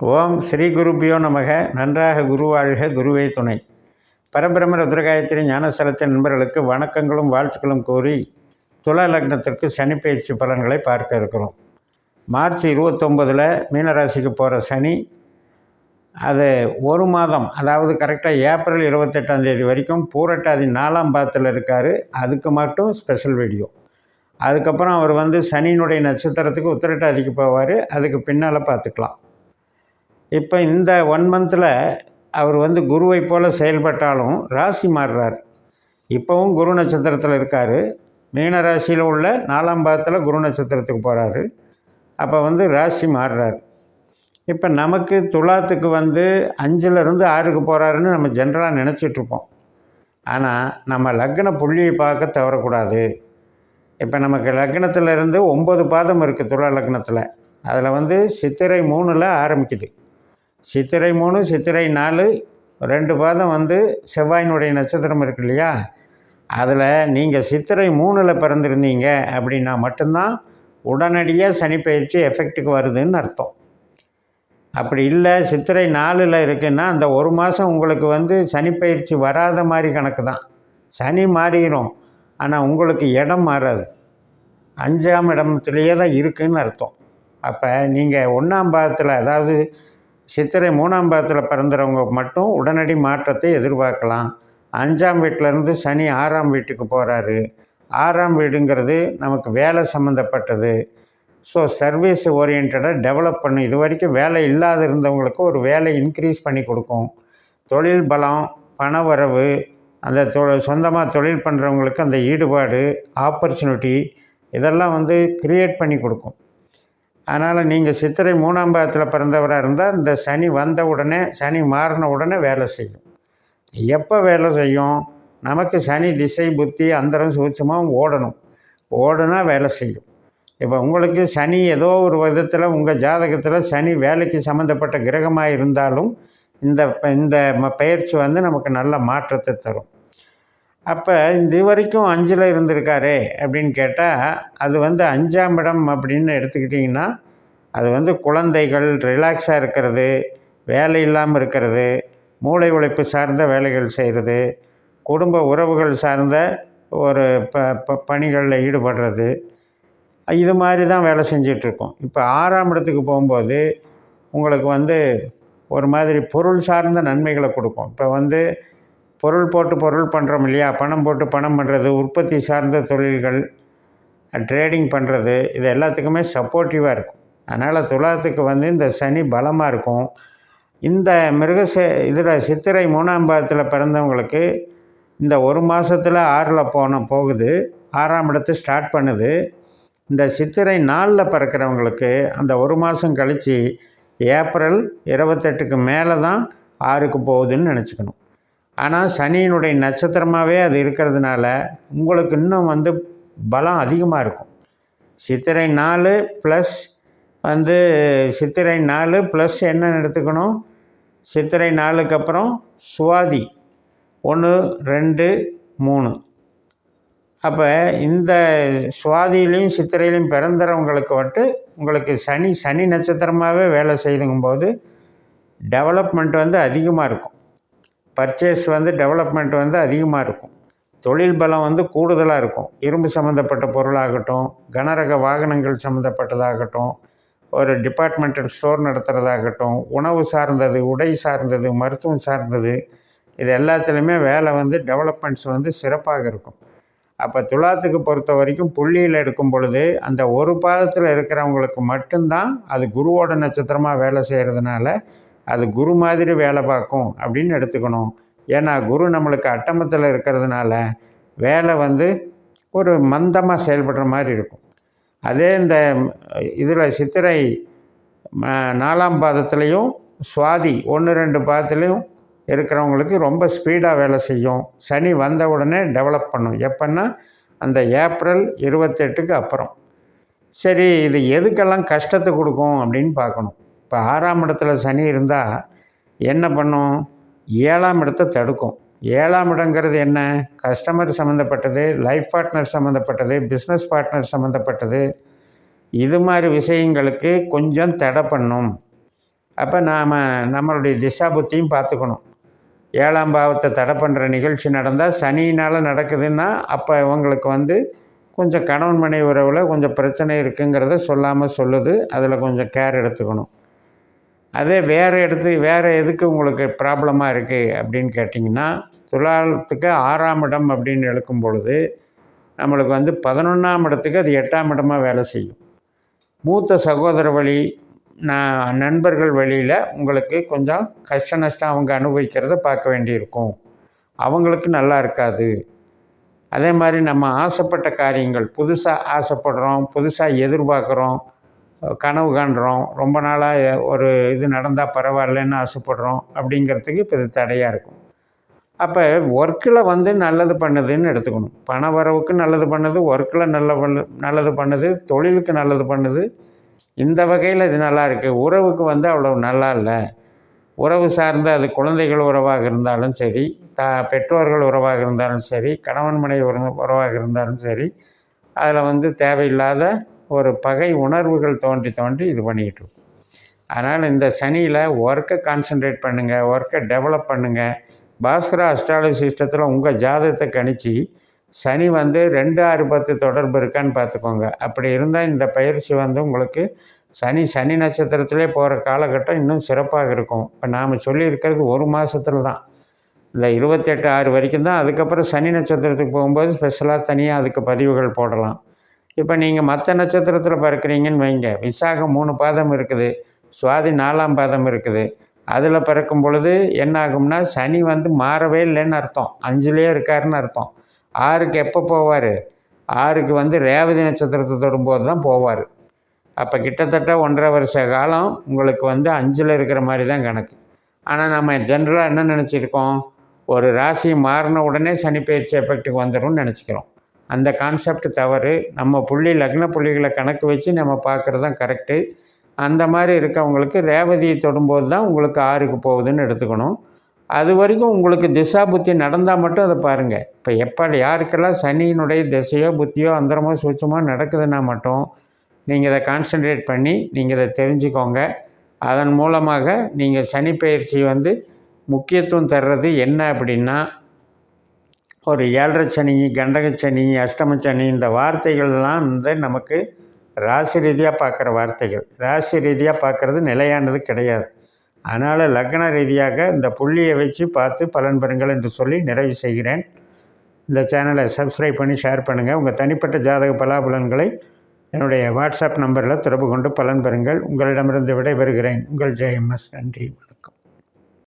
ஓம் ஸ்ரீ குருப்பியோ நமக. நன்றாக குருவாழ்க குருவே துணை. பரபிரம ருத்ரகாயத்திரி ஞானஸ்தலத்தின் நண்பர்களுக்கு வணக்கங்களும் வாழ்த்துக்களும் கூறி துலா லக்னத்திற்கு சனிப்பயிற்சி பலன்களை பார்க்க இருக்கிறோம். மார்ச் இருபத்தொம்பதில் மீனராசிக்கு போகிற சனி அது ஒரு மாதம் அதாவது கரெக்டாக ஏப்ரல் இருபத்தெட்டாம் தேதி வரைக்கும் பூரட்டாதி நாலாம் பாதத்தில் இருக்கார். அதுக்கு மட்டும் ஸ்பெஷல் வீடியோ அதுக்கப்புறம் அவர் வந்து சனியினுடைய நட்சத்திரத்துக்கு உத்திரட்டாதிக்கு போவார். அதுக்கு பின்னால் பார்த்துக்கலாம். இப்போ இந்த ஒன் மந்தில் அவர் வந்து குருவை போல் செயல்பட்டாலும் ராசி மாறுறார். இப்போவும் குரு நட்சத்திரத்தில் இருக்கார். மீன ராசியில் உள்ள நாலாம் பாதத்தில் குரு நட்சத்திரத்துக்கு போகிறாரு அப்போ வந்து ராசி மாறுறார். இப்போ நமக்கு துலாத்துக்கு வந்து அஞ்சுலேருந்து ஆறுக்கு போகிறாருன்னு நம்ம ஜென்ரலாக நினச்சிட்ருப்போம் ஆனால் நம்ம லக்ன புள்ளியை பார்க்க தவறக்கூடாது. இப்போ நமக்கு லக்னத்தில் இருந்து ஒம்பது பாதம் இருக்குது துலா லக்னத்தில். அதில் வந்து சித்திரை மூணில் ஆரம்பிக்குது. சித்திரை மூணு சித்திரை நாலு ரெண்டு பாதம் வந்து செவ்வாயினுடைய நட்சத்திரம் இருக்கு இல்லையா? அதில் நீங்கள் சித்திரை மூணில் பிறந்திருந்தீங்க அப்படின்னா மட்டும்தான் உடனடியாக சனிப்பயிற்சி எஃபெக்ட்டுக்கு வருதுன்னு அர்த்தம். அப்படி இல்லை சித்திரை நாலில் இருக்குன்னா அந்த ஒரு மாதம் உங்களுக்கு வந்து சனிப்பயிற்சி வராத மாதிரி கணக்கு தான். சனி மாறிடும் ஆனால் உங்களுக்கு இடம் மாறாது. அஞ்சாம் இடத்துலையே தான் இருக்குதுன்னு அர்த்தம். அப்போ நீங்கள் ஒன்றாம் பாதத்தில் அதாவது சித்திரை மூணாம் பாதத்தில் பிறந்தவங்க மட்டும் உடனடி மாற்றத்தை எதிர்பார்க்கலாம். அஞ்சாம் வீட்டிலேருந்து சனி ஆறாம் வீட்டுக்கு போகிறாரு ஆறாம் வீடுங்கிறது நமக்கு வேலை சம்மந்தப்பட்டது ஸோ சர்வீஸ் ஓரியன்டாக டெவலப் பண்ணும் இது வரைக்கும் வேலை இல்லாத இருந்தவங்களுக்கு ஒரு வேலை இன்க்ரீஸ் பண்ணி கொடுக்கும். தொழில் பலம் பணவரவு அந்த தொ சொந்தமாக தொழில் பண்ணுறவங்களுக்கு அந்த ஈடுபாடு ஆப்பர்ச்சுனிட்டி இதெல்லாம் வந்து க்ரியேட் பண்ணி கொடுக்கும். அதனால் நீங்கள் சித்திரை மூணாம் பாதத்தில் பிறந்தவராக இருந்தால் இந்த சனி வந்த உடனே சனி மாறின உடனே வேலை செய்யும். எப்போ வேலை செய்யும்? நமக்கு சனி திசை புத்தி அந்தரம் சூட்சமாக ஓடணும். ஓடுனா வேலை செய்யும். இப்போ உங்களுக்கு சனி ஏதோ ஒரு விதத்தில் உங்கள் ஜாதகத்தில் சனி வேலைக்கு சம்மந்தப்பட்ட கிரகமாக இருந்தாலும் இந்த இந்த ம- வந்து நமக்கு நல்ல மாற்றத்தை தரும். அப்போ இது வரைக்கும் அஞ்சில் இருந்திருக்காரு அப்படின்னு கேட்டால் அது வந்து அஞ்சாம் இடம் அப்படின்னு எடுத்துக்கிட்டிங்கன்னா அது வந்து குழந்தைகள் ரிலாக்ஸாக இருக்கிறது வேலை இல்லாமல் இருக்கிறது மூளை உழைப்பு சார்ந்த வேலைகள் செய்கிறது குடும்ப உறவுகள் சார்ந்த ஒரு ப ப பணிகளில் ஈடுபடுறது. இது மாதிரி தான் வேலை செஞ்சிட்ருக்கோம். இப்போ ஆறாம் இடத்துக்கு போகும்போது உங்களுக்கு வந்து ஒரு மாதிரி பொருள் சார்ந்த நன்மைகளை கொடுக்கும். இப்போ வந்து பொருள் போட்டு பொருள் பண்ணுறோம் இல்லையா? பணம் போட்டு பணம் பண்ணுறது உற்பத்தி சார்ந்த தொழில்கள் ட்ரேடிங் பண்ணுறது இது எல்லாத்துக்குமே சப்போர்ட்டிவாக இருக்கும். அதனால் துலாத்துக்கு வந்து இந்த சனி பலமாக இருக்கும். இந்த மிருகச இதில் சித்திரை மூணாம் பாதத்தில் பிறந்தவங்களுக்கு இந்த ஒரு மாதத்தில் ஆறில் போன போகுது. ஆறாம் இடத்து ஸ்டார்ட் பண்ணுது. இந்த சித்திரை நாளில் பிறக்கிறவங்களுக்கு அந்த ஒரு மாதம் கழித்து ஏப்ரல் இருபத்தெட்டுக்கு மேலே தான் ஆறுக்கு போகுதுன்னு நினச்சிக்கணும். ஆனால் சனியினுடைய நட்சத்திரமாகவே அது இருக்கிறதுனால உங்களுக்கு இன்னும் வந்து பலம் அதிகமாக இருக்கும். சித்திரை நாலு ப்ளஸ் வந்து சித்திரை நாலு ப்ளஸ் என்ன எடுத்துக்கணும். சித்திரை நாலுக்கு அப்புறம் சுவாதி. ஒன்று ரெண்டு மூணு. அப்போ இந்த சுவாதியிலையும் சித்திரையிலையும் பிறந்தவங்களுக்கு வந்துட்டு உங்களுக்கு சனி சனி நட்சத்திரமாகவே வேலை செய்யுங்கும்போது டெவலப்மெண்ட் வந்து அதிகமாக இருக்கும். பர்ச்சேஸ் வந்து டெவலப்மெண்ட் வந்து அதிகமாக இருக்கும். தொழில் பலம் வந்து கூடுதலாக இருக்கும். இரும்பு சம்மந்தப்பட்ட பொருளாகட்டும் கனரக வாகனங்கள் சம்மந்தப்பட்டதாகட்டும் ஒரு டிபார்ட்மெண்டல் ஸ்டோர் நடத்துகிறதாகட்டும் உணவு சார்ந்தது உடை சார்ந்தது மருத்துவம் சார்ந்தது இது எல்லாத்துலேயுமே வேலை வந்து டெவலப்மெண்ட்ஸ் வந்து சிறப்பாக இருக்கும். அப்போ துலாத்துக்கு பொறுத்த வரைக்கும் புள்ளியில் எடுக்கும் பொழுது அந்த ஒரு பாதத்தில் இருக்கிறவங்களுக்கு மட்டும்தான் அது குருவோட நட்சத்திரமாக வேலை செய்கிறதுனால அது குரு மாதிரி வேலை பார்க்கும் அப்படின்னு எடுத்துக்கணும். ஏன்னா குரு நம்மளுக்கு அட்டமத்தில் இருக்கிறதுனால வேலை வந்து ஒரு மந்தமாக செயல்படுற மாதிரி இருக்கும். அதே இந்த இதில் சித்திரை நாலாம் பாதத்துலேயும் சுவாதி ஒன்று ரெண்டு பாதத்துலேயும் இருக்கிறவங்களுக்கு ரொம்ப ஸ்பீடாக வேலை செய்யும். சனி வந்த உடனே டெவலப் பண்ணும். எப்போன்னா அந்த ஏப்ரல் இருபத்தெட்டுக்கு அப்புறம். சரி இது எதுக்கெல்லாம் கஷ்டத்தை கொடுக்கும் அப்படின்னு பார்க்கணும். இப்போ ஆறாம் இடத்துல சனி இருந்தால் என்ன பண்ணும்? ஏழாம் இடத்தை தடுக்கும். ஏழாம் இடங்கிறது என்ன? கஸ்டமர் சம்மந்தப்பட்டது லைஃப் பார்ட்னர் சம்மந்தப்பட்டது பிஸ்னஸ் பார்ட்னர் சம்மந்தப்பட்டது. இது மாதிரி விஷயங்களுக்கு கொஞ்சம் தடை பண்ணும். அப்போ நாம் நம்மளுடைய திசா புத்தியும் பார்த்துக்கணும். ஏழாம் பாவத்தை தடை பண்ணுற நிகழ்ச்சி நடந்தால் சனியினால் நடக்குதுன்னா அப்போ இவங்களுக்கு வந்து கொஞ்சம் கணவன் மனைவி உறவில் கொஞ்சம் பிரச்சனை இருக்குங்கிறத சொல்லாமல் சொல்லுது. அதில் கொஞ்சம் கேர் எடுத்துக்கணும். அதே வேறு இடத்து வேறு எதுக்கு உங்களுக்கு ப்ராப்ளமாக இருக்குது அப்படின்னு கேட்டிங்கன்னா துலாத்துக்கு ஆறாம் இடம் அப்படின்னு எழுக்கும் பொழுது நம்மளுக்கு வந்து பதினொன்றாம் இடத்துக்கு அது எட்டாம் இடமாக வேலை செய்யும். மூத்த சகோதர வழி நான் நண்பர்கள் வழியில் உங்களுக்கு கொஞ்சம் கஷ்ட நஷ்டம் அவங்க அனுபவிக்கிறத பார்க்க வேண்டியிருக்கும். அவங்களுக்கு நல்லா இருக்காது. அதே மாதிரி நம்ம ஆசைப்பட்ட காரியங்கள் புதுசாக ஆசைப்படுறோம் புதுசாக எதிர்பார்க்குறோம் கனவு காண்றோம். ரொம்ப நாளாக ஒரு இது நடந்தால் பரவாயில்லன்னு ஆசைப்படுறோம் அப்படிங்கிறதுக்கு இப்போ இது தடையாக இருக்கும். அப்போ ஒர்க்கில் வந்து நல்லது பண்ணுதுன்னு எடுத்துக்கணும். பண வரவுக்கு நல்லது பண்ணுது ஒர்க்கில் நல்ல நல்லது பண்ணுது தொழிலுக்கு நல்லது பண்ணுது. இந்த வகையில் இது நல்லா இருக்குது உறவுக்கு வந்து அவ்வளோ நல்லா இல்லை. உறவு சார்ந்த அது குழந்தைகள் உறவாக இருந்தாலும் சரி த பெற்றோர்கள் உறவாக இருந்தாலும் சரி கணவன் மனைவி உறவு உறவாக இருந்தாலும் சரி அதில் வந்து தேவையில்லாத ஒரு பகை உணர்வுகள் தோன்றி தோன்றி இது பண்ணிக்கிட்டு இருக்கும் அதனால் இந்த சனியில் ஒர்க்கை கான்சென்ட்ரேட் பண்ணுங்கள் ஒர்க்கை டெவலப் பண்ணுங்கள் பாஸ்கரா அஸ்ட்ராலஜி சிஸ்டத்தில் உங்கள் ஜாதகத்தை கணிச்சு சனி வந்து ரெண்டு ஆறு பத்து தொடர்பு இருக்கான்னு பார்த்துக்கோங்க. அப்படி இருந்தால் இந்த பயிற்சி வந்து உங்களுக்கு சனி சனி நட்சத்திரத்திலே போகிற காலகட்டம் இன்னும் சிறப்பாக இருக்கும். இப்போ நாம் சொல்லியிருக்கிறது ஒரு மாதத்துல தான். இந்த இருபத்தெட்டு ஆறு வரைக்கும் தான். அதுக்கப்புறம் சனி நட்சத்திரத்துக்கு போகும்போது ஸ்பெஷலாக தனியாக அதுக்கு பதிவுகள் போடலாம். இப்போ நீங்கள் மற்ற நட்சத்திரத்தில் பிறக்கிறீங்கன்னு வைங்க. விசாகம் மூணு பாதம் இருக்குது. சுவாதி நாலாம் பாதம் இருக்குது. அதில் பிறக்கும் பொழுது என்ன ஆகும்னா சனி வந்து மாறவே இல்லைன்னு அர்த்தம். அஞ்சுலேயே இருக்காருன்னு அர்த்தம். ஆறுக்கு எப்போ போவார்? ஆறுக்கு வந்து ரேவதி நட்சத்திரத்தை தொடும்போது தான் போவார். அப்போ கிட்டத்தட்ட ஒன்றரை வருஷ காலம் உங்களுக்கு வந்து அஞ்சில் இருக்கிற மாதிரி தான் கணக்கு. ஆனால் நம்ம ஜென்ரலாக என்ன நினச்சிருக்கோம்? ஒரு ராசி மாறின உடனே சனி பயிற்சி எஃபெக்ட்டுக்கு வந்துடும்னு நினச்சிக்கிறோம். அந்த கான்செப்ட் தவறு. நம்ம புள்ளி லக்ன புள்ளிகளை கணக்கு வச்சு நம்ம பார்க்குறது தான் கரெக்டு அந்த மாதிரி இருக்கவங்களுக்கு ரேவதியை தொடும்போது தான் உங்களுக்கு ஆறுக்கு போகுதுன்னு எடுத்துக்கணும். அது வரைக்கும் உங்களுக்கு திசா புத்தி நடந்தால் மட்டும் அதை பாருங்கள் இப்போ எப்போ யாருக்கெல்லாம் சனியினுடைய திசையோ புத்தியோ அந்தரமோ சூட்சமோ நடக்குதுன்னா மட்டும் நீங்கள் இதை கான்சென்ட்ரேட் பண்ணி நீங்கள் இதை தெரிஞ்சுக்கோங்க. அதன் மூலமாக நீங்கள் சனி பயிற்சி வந்து முக்கியத்துவம் தர்றது என்ன அப்படின்னா ஒரு ஏழரை சனி கண்டக சனி அஷ்டம சனி இந்த வார்த்தைகள்லாம் வந்து நமக்கு ராசி ரீதியாக பார்க்குற வார்த்தைகள். ராசி ரீதியாக பார்க்குறது நிலையானது கிடையாது. அதனால் லக்ன ரீதியாக இந்த புள்ளியை வச்சு பார்த்து பலன் பெறுங்கள் என்று சொல்லி நிறைவு செய்கிறேன். இந்த சேனலை சப்ஸ்கிரைப் பண்ணி ஷேர் பண்ணுங்கள் உங்கள் தனிப்பட்ட ஜாதக பலாபலன்களை என்னுடைய வாட்ஸ்அப் நம்பரில் தொடர்பு கொண்டு பலன் பெறுங்கள். உங்களிடமிருந்து விடைபெறுகிறேன். உங்கள் ஜெயம்எஸ் நன்றி. வணக்கம்.